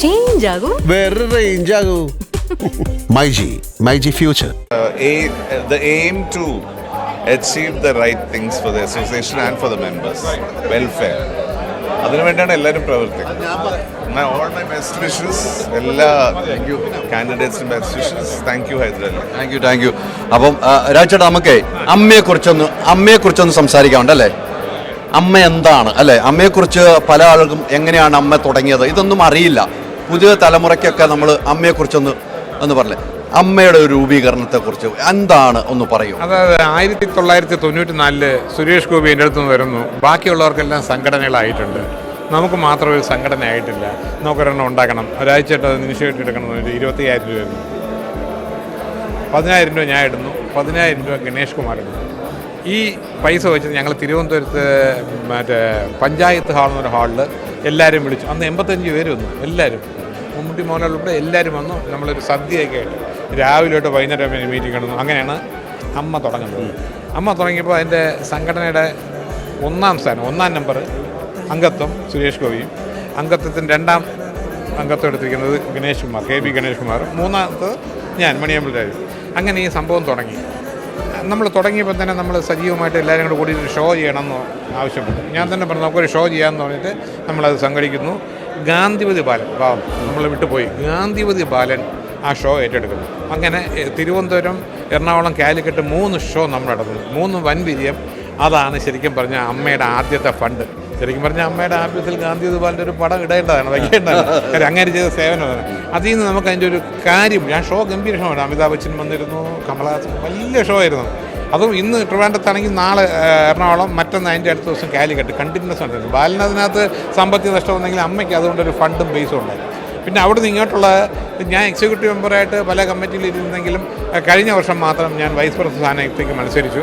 Change ആകും? വേറെ range ആകൂ. MyG myG future uh, a- the aim to achieve the right things for the association and for the members. Welfare. അതിനുവേണ്ടിയാണ് എല്ലാവരും പ്രവർത്തിക്കുന്നത്. All my best wishes എല്ലാ കാൻഡിഡേറ്റ്സിനും best wishes thank you Haidarali thank you thank you അപ്പം ആ, രാജേട്ടാ നമുക്ക് അമ്മയെ കുറിച്ചൊന്ന് അമ്മയെ കുറിച്ചൊന്ന് സംസാരിക്കാറുണ്ട് അല്ലേ? അമ്മ എന്താണ് അല്ലേ? അമ്മയെക്കുറിച്ച് പല ആളുകളും എങ്ങനെയാണ് അമ്മ തുടങ്ങിയത്? ഇതൊന്നും അറിയില്ല. പുതിയ തലമുറയ്ക്കൊക്കെ നമ്മൾ അമ്മയെക്കുറിച്ചൊന്ന് എന്ന് പറഞ്ഞേ. അമ്മയുടെ ഒരു രൂപീകരണത്തെക്കുറിച്ച് എന്താണ് ഒന്ന് പറയൂ? അതായത് ആയിരത്തി തൊള്ളായിരത്തി തൊണ്ണൂറ്റി നാലിൽ സുരേഷ് ഗോപി എന്റെ അടുത്ത് നിന്ന് വരുന്നു. ബാക്കിയുള്ളവർക്കെല്ലാം സംഘടനകളായിട്ടുണ്ട്. നമുക്ക് മാത്രം ഒരു സംഘടന ആയിട്ടില്ല നമുക്കൊരെണ്ണം ഉണ്ടാക്കണം. ഒരാഴ്ചയായിട്ട് അത് നിമിഷമായിട്ട് എടുക്കണം. ഒരു ഇരുപത്തയ്യായിരം രൂപ വരുന്നു പതിനായിരം രൂപ ഞാൻ ഇടുന്നു. പതിനായിരം രൂപ ഗണേഷ് കുമാർ ഇടുന്നു. ഈ പൈസ വെച്ച് ഞങ്ങൾ തിരുവനന്തപുരത്ത് മറ്റേ പഞ്ചായത്ത് ഹാൾ എന്നൊരു ഹാളിൽ എല്ലാവരും വിളിച്ചു. അന്ന് എൺപത്തഞ്ച് പേര് വന്നു എല്ലാവരും മമ്മൂട്ടി മോഹൻലാൽ എല്ലാവരും വന്നു. നമ്മളൊരു സദ്യയൊക്കെ ആയിട്ട്. രാവിലെ തൊട്ട് വൈകുന്നേരം വരെ മീറ്റിംഗ് കിടന്നു. അങ്ങനെയാണ് അമ്മ തുടങ്ങുന്നത്. അമ്മ തുടങ്ങിയപ്പോൾ അതിന്റെ സംഘടനയുടെ ഒന്നാം സ്ഥാനം ഒന്നാം നമ്പർ അംഗത്വം സുരേഷ് ഗോപിയും. അംഗത്വത്തിന്റെ രണ്ടാം അംഗത്വം എടുത്തിരിക്കുന്നത് ഗണേഷ് കുമാർ കെ ബി ഗണേഷ് കുമാർ. മൂന്നാമത് ഞാൻ മണിയമ്പലരാജ് അങ്ങനെ ഈ സംഭവം തുടങ്ങി. നമ്മൾ തുടങ്ങിയപ്പോൾ തന്നെ നമ്മൾ സജീവമായിട്ട് എല്ലാവരും കൂടെ കൂടി ഒരു ഷോ ചെയ്യണമെന്ന് ആവശ്യപ്പെട്ടു. ഞാൻ തന്നെ പറഞ്ഞു നമുക്കൊരു ഷോ ചെയ്യാമെന്ന് പറഞ്ഞിട്ട് നമ്മളത് സംഘടിക്കുന്നു. ഗാന്ധിപതി ബാലൻ പാവം നമ്മൾ വിട്ടുപോയി. ഗാന്ധിപതി ബാലൻ ആ ഷോ ഏറ്റെടുക്കുന്നു. അങ്ങനെ തിരുവനന്തപുരം എറണാകുളം കാലിക്കറ്റ് മൂന്ന് ഷോ നമ്മൾ നടത്തുന്നു മൂന്ന് വൻ വിജയം. അതാണ് ശരിക്കും പറഞ്ഞ അമ്മയുടെ ആദ്യത്തെ ഫണ്ട് ശരിക്കും പറഞ്ഞാൽ അമ്മയുടെ ആപ്പിസിൽ ഗാന്ധി ദുബാലിന്റെ ഒരു പടം ഇടേണ്ടതാണ് വയ്ക്കേണ്ടതാണ് അങ്ങനെ ചെയ്ത സേവനമാണ്. അതിൽ നിന്ന് നമുക്ക് അതിന്റെ ഒരു കാര്യം ഞാൻ ഷോ ഗംഭീര ഷോ ആണ് അമിതാഭ് ബച്ചൻ വന്നിരുന്നു കമലഹാസൻ വലിയ ഷോ ആയിരുന്നു. അതും ഇന്ന് ട്രിവാൻഡത്താണെങ്കിൽ നാളെ എറണാകുളം മറ്റൊന്ന് അതിന്റെ അടുത്ത ദിവസം കാലിക്കട്ട് കണ്ടിന്യൂസ് ഉണ്ടായിരുന്നു ബാലിന് അതിനകത്ത് സാമ്പത്തിക നഷ്ടം വന്നെങ്കിൽ അമ്മയ്ക്ക് അതുകൊണ്ടൊരു ഫണ്ടും ബേസും ഉണ്ടായി. പിന്നെ അവിടെ ഇങ്ങോട്ടുള്ള ഞാൻ എക്സിക്യൂട്ടീവ് മെമ്പറായിട്ട് പല കമ്മിറ്റിയിൽ ഇരുന്നെങ്കിലും കഴിഞ്ഞ വർഷം മാത്രം ഞാൻ വൈസ് പ്രസിഡന്റ് സ്ഥാനത്തേക്ക് മത്സരിച്ചു.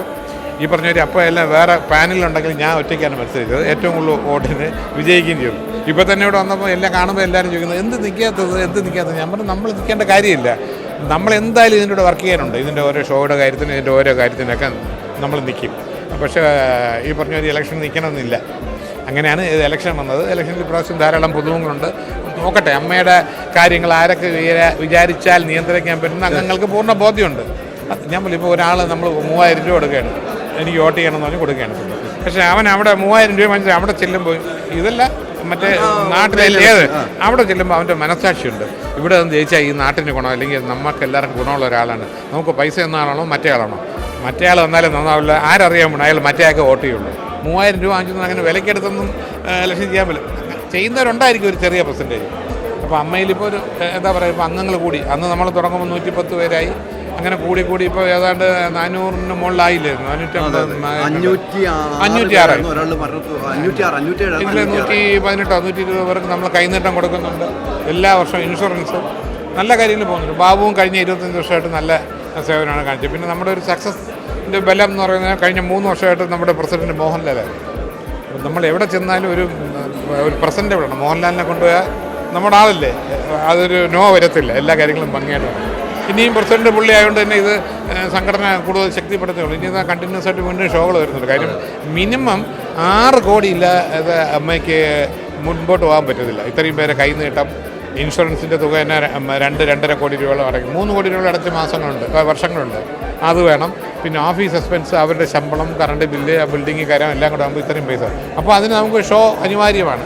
ഈ പറഞ്ഞ ഒരു അപ്പോൾ എല്ലാം വേറെ പാനലുണ്ടെങ്കിൽ ഞാൻ ഒറ്റയ്ക്കാണ് മത്സരിച്ചത്. ഏറ്റവും കൂടുതൽ വോട്ടിന് വിജയിക്കുകയും ചെയ്തു. ഇപ്പോൾ തന്നെ ഇവിടെ വന്നപ്പോൾ എല്ലാം കാണുമ്പോൾ എല്ലാവരും ചോദിക്കുന്നത് എന്ത് നിൽക്കാത്തത് എന്ത് നിൽക്കാത്തത് ഞാൻ പറഞ്ഞു നമ്മൾ നിൽക്കേണ്ട കാര്യമില്ല. നമ്മൾ എന്തായാലും ഇതിന്റെ കൂടെ വർക്ക് ചെയ്യാനുണ്ട്. ഇതിന്റെ ഓരോ ഷോയുടെ കാര്യത്തിനും ഇതിന്റെ ഓരോ കാര്യത്തിനൊക്കെ നമ്മൾ നിൽക്കും പക്ഷേ ഈ പറഞ്ഞ ഒരു ഇലക്ഷൻ നിൽക്കണമെന്നില്ല അങ്ങനെയാണ് ഇലക്ഷൻ വന്നത്. ഇലക്ഷനിൽ പ്രാവശ്യം ധാരാളം പുതുമുഖങ്ങളുണ്ട്. നോക്കട്ടെ അമ്മയുടെ കാര്യങ്ങൾ ആരൊക്കെ വിചാ- വിചാരിച്ചാൽ നിയന്ത്രിക്കാൻ പറ്റുന്ന അംഗങ്ങൾക്ക് പൂർണ ബോധ്യമുണ്ട്. ഞാൻ ഇപ്പോൾ ഒരാൾ നമ്മൾ മൂവായിരം രൂപ കൊടുക്കുകയാണ്. എനിക്ക് വോട്ട് ചെയ്യണം എന്ന് പറഞ്ഞ് കൊടുക്കുകയാണ്. പക്ഷേ അവൻ അവിടെ മൂവായിരം രൂപ മനസ്സിൽ അവിടെ ചെല്ലുമ്പോൾ ഇതല്ല മറ്റേ നാട്ടിലെ ഏത്? അവിടെ ചെല്ലുമ്പോൾ അവന്റെ മനസ്സാക്ഷിയുണ്ട്. ഇവിടെ നിന്ന് ജയിച്ചാൽ ഈ നാട്ടിന് ഗുണം അല്ലെങ്കിൽ നമുക്ക് എല്ലാവർക്കും ഗുണമുള്ള ഒരാളാണ്. നമുക്ക് പൈസ എന്ന ആളാണോ മറ്റേ ആളാണോ മറ്റേ ആൾ വന്നാലും നന്നാവില്ല. ആരറിയാൻ വേണം അയാൾ മറ്റേ ആൾക്ക് വോട്ട് ചെയ്യുള്ളൂ. മൂവായിരം രൂപ വാങ്ങിച്ചൊന്നും അങ്ങനെ വിലക്കെടുത്തൊന്നും ലക്ഷ്യം ചെയ്യാൻ പറ്റില്ല. ചെയ്യുന്നവരുണ്ടായിരിക്കും ഒരു ചെറിയ പെർസെന്റേജ് അപ്പോൾ അമ്മയിലിപ്പോൾ ഒരു എന്താ പറയുക ഇപ്പോൾ അംഗങ്ങൾ കൂടി. അന്ന് നമ്മൾ തുടങ്ങുമ്പോൾ നൂറ്റിപ്പത്ത് പേരായി. അങ്ങനെ കൂടി കൂടി ഇപ്പോൾ ഏതാണ്ട് നാനൂറിന് മുകളിലായില്ലായിരുന്നു. അഞ്ഞൂറ്റി അഞ്ഞൂറ്റി ആറ് ഇതിൽ നൂറ്റി പതിനെട്ടോ നൂറ്റി ഇരുപത് പേർക്ക് നമ്മൾ കൈനീട്ടം കൊടുക്കുന്നുണ്ട്. എല്ലാ വർഷവും ഇൻഷുറൻസും. നല്ല കാര്യങ്ങൾ പോകുന്നുണ്ട്. ബാബുവും കഴിഞ്ഞ ഇരുപത്തഞ്ച് വർഷമായിട്ട് നല്ല സേവനമാണ് കാണിച്ചത്. പിന്നെ നമ്മുടെ ഒരു സക്സസിന്റെ ബലം എന്ന് പറയുന്നത് കഴിഞ്ഞ മൂന്ന് വർഷമായിട്ട് നമ്മുടെ പ്രസിഡന്റ് മോഹൻലാലായിരുന്നു നമ്മൾ എവിടെ ചെന്നാലും ഒരു ഒരു പ്രസന്റ് എവിടെയാണ് മോഹൻലാലിനെ കൊണ്ടുപോയാൽ നമ്മുടെ ആളല്ലേ? അതൊരു നോ വരത്തില്ല. എല്ലാ കാര്യങ്ങളും ഭംഗിയായിട്ട് നടക്കും. ഇനിയും പ്രസിഡന്റ് പുള്ളി ആയതുകൊണ്ട് തന്നെ ഇത് സംഘടന കൂടുതൽ ശക്തിപ്പെടുത്തുള്ളൂ ഇനി ഇത് കണ്ടിന്യൂസ് ആയിട്ട് വീണ്ടും ഷോകൾ വരുന്നുണ്ട്. കാര്യം മിനിമം ആറ് കോടി ഇല്ല ഇത് അമ്മയ്ക്ക് മുൻപോട്ട് പോകാൻ പറ്റത്തില്ല. ഇത്രയും പേരെ കൈ നീട്ടം ഇൻഷുറൻസിന്റെ തുക തന്നെ രണ്ട് രണ്ടര കോടി രൂപയോളം അടയ്ക്കും. മൂന്ന് കോടി രൂപ അടച്ച മാസങ്ങളുണ്ട് വർഷങ്ങളുണ്ട്. അത് വേണം. പിന്നെ ഓഫീസ് എക്സ്പെൻസ് അവരുടെ ശമ്പളം കറണ്ട് ബില്ല് ബിൽഡിംഗ് കരം എല്ലാം കൂടെ ആകുമ്പോൾ ഇത്രയും പൈസ. അപ്പോൾ അതിന് നമുക്ക് ഷോ അനിവാര്യമാണ്.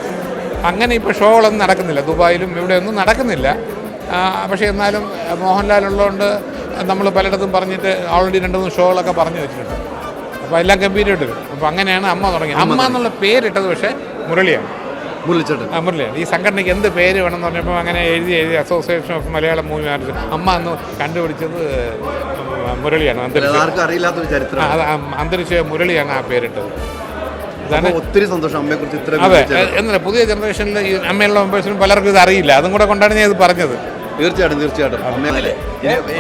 അങ്ങനെ ഇപ്പോൾ ഷോകളൊന്നും നടക്കുന്നില്ല. ദുബായിലും ഇവിടെയൊന്നും നടക്കുന്നില്ല. പക്ഷേ എന്നാലും മോഹൻലാൽ ഉള്ളതുകൊണ്ട് നമ്മൾ പലയിടത്തും പറഞ്ഞിട്ട് ഓൾറെഡി രണ്ട് മൂന്ന് ഷോകളൊക്കെ പറഞ്ഞു വെച്ചിട്ടുണ്ട്. അപ്പോൾ എല്ലാം ഗംഭീരമായിട്ട് വരും. അപ്പോൾ അങ്ങനെയാണ് അമ്മ തുടങ്ങി അമ്മ എന്നുള്ള പേരിട്ടത് പക്ഷേ മുരളിയാണ്. മുരളിച്ചേട്ടൻ. ആ മുരളിയാണ്. ഈ സംഘടനയ്ക്ക് എന്ത് പേര് വേണമെന്ന് പറഞ്ഞപ്പോൾ അങ്ങനെ എഴുതി എഴുതി association of Malayalam movie artist AMMA എന്ന് കണ്ടുപിടിച്ചത് മുരളിയാണ് ആ അന്തരിച്ച മുരളിയാണ് ആ പേരിട്ടത്. ഒത്തിരി സന്തോഷം അമ്മയെ കുറിച്ച് ഇത്ര അതെ എന്താ പുതിയ ജനറേഷനിൽ അമ്മയുള്ള മെമ്പേഴ്സിനും പലർക്കും ഇത് അറിയില്ല. അതും കൂടെ കൊണ്ടാണ് ഞാൻ ഇത് പറഞ്ഞത്. തീർച്ചയായിട്ടും തീർച്ചയായിട്ടും.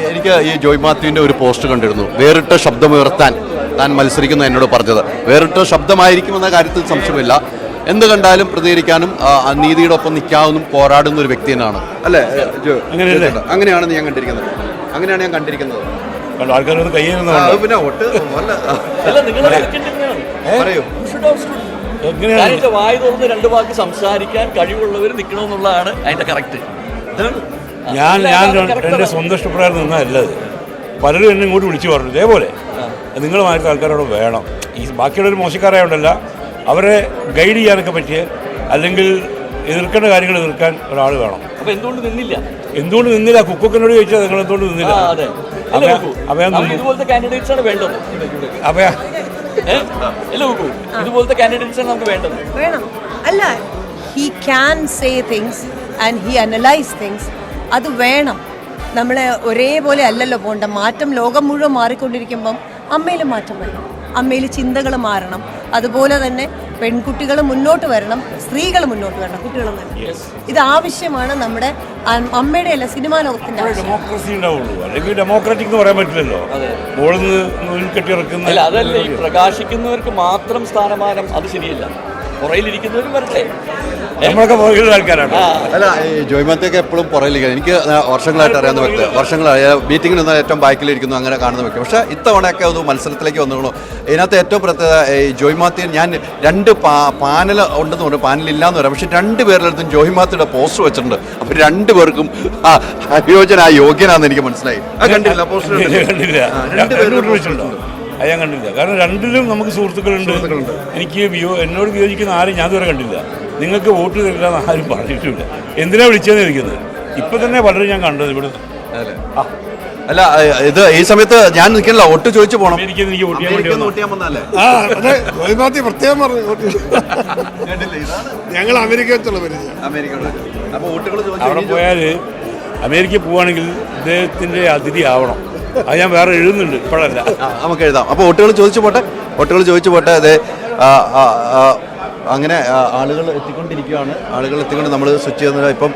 എനിക്ക് ഈ ജോയ് മാത്യുവിന്റെ ഒരു പോസ്റ്റ് കണ്ടിരുന്നു. വേറിട്ട ശബ്ദമുയർത്താൻ താൻ മത്സരിക്കുന്ന എന്നോട് പറഞ്ഞത്. വേറിട്ട ശബ്ദമായിരിക്കുമെന്ന കാര്യത്തിൽ സംശയമില്ല. എന്ത് കണ്ടാലും പ്രതികരിക്കാനും നീതിയുടെ ഒപ്പം നിൽക്കാവുന്ന പോരാടുന്ന ഒരു വ്യക്തി തന്നെയാണ്. അല്ലേ അങ്ങനെയാണ് ഞാൻ കണ്ടിരിക്കുന്നത്. അങ്ങനെയാണ് ഞാൻ കണ്ടിരിക്കുന്നത്. ആൾക്കാരോട് പിന്നെ ഒട്ട് പറയൂ. വായ തുറന്ന് രണ്ട് വാക്ക് സംസാരിക്കാൻ കഴിവുള്ളവർ നിൽക്കണമെന്നുള്ളതാണ് അതിന്റെ കറക്റ്റ് ഞാൻ ഞാൻ എന്റെ സ്വന്തം ഇഷ്ടപ്രകാരം നിന്നല്ല അത് പലരും എന്നെ ഇങ്ങോട്ട് വിളിച്ചു പറഞ്ഞു ഇതേപോലെ. നിങ്ങൾ മാറ്റി ആൾക്കാരോട് വേണം. ഈ ബാക്കിയുള്ളവർ മോശക്കാരായോണ്ടല്ല അവരെ ഗൈഡ് ചെയ്യാനൊക്കെ പറ്റിയ അല്ലെങ്കിൽ എതിർക്കേണ്ട കാര്യങ്ങൾ എതിർക്കാൻ ഒരാൾ വേണം. അപ്പൊ എന്തുകൊണ്ട് നിന്നില്ല? എന്തുകൊണ്ട് നിന്നില്ല? കുക്കൊക്കിനോട് ചോദിച്ചാൽ നിങ്ങൾ എന്തുകൊണ്ട് നിന്നില്ല. ഇതുപോലത്തെ കാൻഡിഡേറ്റ്സ് ആണ് വേണ്ടത്. അപ്പൊ അല്ല നോക്കൂ ഇതുപോലത്തെ കാൻഡിഡേറ്റ്സ് ആണ് നമുക്ക് വേണ്ടത്. വേണം. അല്ല he can say things and he analyse things അത് വേണം. നമ്മൾ ഒരേപോലെ അല്ലല്ലോ പോണ്ട. മാറ്റം ലോകം മുഴുവൻ മാറിക്കൊണ്ടിരിക്കുമ്പം അമ്മയിൽ മാറ്റം വരണം. അമ്മയിൽ ചിന്തകൾ മാറണം. അതുപോലെ തന്നെ പെൺകുട്ടികൾ മുന്നോട്ട് വരണം. സ്ത്രീകൾ മുന്നോട്ട് വരണം. കുട്ടികളും തന്നെ ഇത് ആവശ്യമാണ് നമ്മുടെ അമ്മയുടെ അല്ല സിനിമാ ലോകത്തിന്റെ ഡെമോക്രസി ഉണ്ടാവുള്ളൂ. അല്ലെങ്കിൽ ഡെമോക്രാറ്റിക് എന്ന് പറയാൻ പറ്റില്ലല്ലോ. മുകളിൽ നിന്ന് കെട്ടിറക്കുന്ന അല്ല അതല്ല. ഈ പ്രകാശിക്കുന്നവർക്ക് മാത്രം സ്ഥാനമാനം അത് ശരിയല്ല. പുറയിലിരിക്കുന്നവരും വരട്ടെ? നമ്മളൊക്കെ പുറകിലുള്ള ആൾക്കാരാണ്. അല്ല ഈ ജോയ്മത്തേക്ക് എപ്പോഴും പുറയിലിരിക്കുന്നത് എനിക്ക് വർഷങ്ങളായിട്ട് അറിയാവുന്ന വ്യക്തി വർഷങ്ങളായ മീറ്റിംഗിൽ നിന്ന് ഏറ്റവും ബാക്കിലിരിക്കുന്നു അങ്ങനെ കാണുന്ന വ്യക്തി. പക്ഷേ ഇത്തവണയൊക്കെ ഒന്ന് മത്സരത്തിലേക്ക് വന്നുള്ളൂ ഇതിനകത്ത് ഏറ്റവും പ്രത്യേകത ഈ ജോയ്മാത്തിൻ ഞാൻ രണ്ട് പാ പാനൽ ഉണ്ടെന്ന് പറഞ്ഞു. പാനൽ ഇല്ലാന്ന് പറയാം. പക്ഷേ രണ്ട് പേരിലടുത്തും ജോയ്മാത്തിയുടെ പോസ്റ്റർ വെച്ചിട്ടുണ്ട്. അപ്പോൾ രണ്ട് പേർക്കും ആ യോഗ്യനാണെന്ന് യോഗ്യനാന്ന് എനിക്ക് മനസ്സിലായി. കണ്ടില്ല പോസ്റ്റർ കണ്ടില്ല. രണ്ട് പേരും അത് ഞാൻ കണ്ടില്ല. കാരണം രണ്ടിലും നമുക്ക് സുഹൃത്തുക്കളുണ്ട്. എനിക്ക് വിയോ എന്നോട് വിയോജിക്കുന്ന ആരും ഞാൻ ഇതുവരെ കണ്ടില്ല. നിങ്ങൾക്ക് വോട്ട് തരില്ല എന്ന് ആരും പറഞ്ഞിട്ടില്ല. എന്തിനാ വിളിച്ചതെന്ന് ഇരിക്കുന്നത് ഇപ്പൊ തന്നെ വളരെ ഞാൻ കണ്ടത് ഇവിടെ. അല്ല ഇത് ഈ സമയത്ത് ഞാൻ നിൽക്കണില്ല വോട്ട് ചോദിച്ചു പോകണം പ്രത്യേകം പറഞ്ഞു ഞങ്ങൾ അമേരിക്ക അവിടെ ചോദിച്ചു പോയാൽ അമേരിക്കയിൽ പോവുകയാണെങ്കിൽ അദ്ദേഹത്തിന്റെ അതിഥി ആവണം. അത് ഞാൻ വേറെ എഴുതുന്നുണ്ട് ഇപ്പോഴല്ല. നമുക്ക് എഴുതാം. അപ്പോൾ ഒട്ടുകൾ ചോദിച്ചു പോട്ടെ? ഒട്ടുകൾ ചോദിച്ചു പോട്ടെ? അതെ അങ്ങനെ ആളുകൾ എത്തിക്കൊണ്ടിരിക്കുകയാണ്. ആളുകൾ എത്തിക്കൊണ്ട് നമ്മൾ സ്വിച്ച് ചെയ്യുന്നത് ഇപ്പം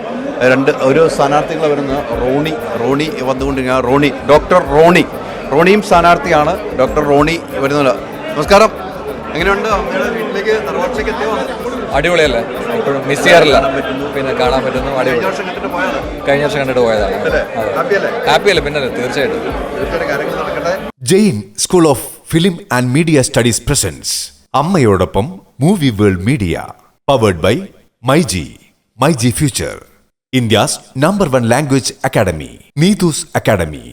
രണ്ട് ഒരു സ്ഥാനാർത്ഥികൾ വരുന്ന റോണി റോണി വന്നുകൊണ്ടിരിക്കുക റോണി ഡോക്ടർ റോണി. റോണിയും സ്ഥാനാർത്ഥിയാണ്. ഡോക്ടർ റോണി വരുന്നത് നമസ്കാരം. എങ്ങനെയുണ്ട്? വീട്ടിലേക്ക് തറവാട്ടിലേക്ക് എത്തിയോ? അടിപൊളിയല്ലേ? ഇപ്പോഴും മിസ് ചെയ്യാറില്ല. പിന്നെ കാണാൻ പറ്റുന്നു അടിപൊളി. കഴിഞ്ഞ വർഷം കണ്ടിട്ട് പോയതാണ് ഹാപ്പി വർഷം കണ്ടിട്ട് പോയതാണ്. അല്ലേ? പിന്നെ തീർച്ചയായിട്ടും. തീർച്ചയായിട്ടും കാര്യങ്ങൾ നടക്കട്ടെ. Jain school of film and media studies presence. അമ്മയോടൊപ്പം movie world media powered by myG myG future. India's number one language academy Neethu's academy.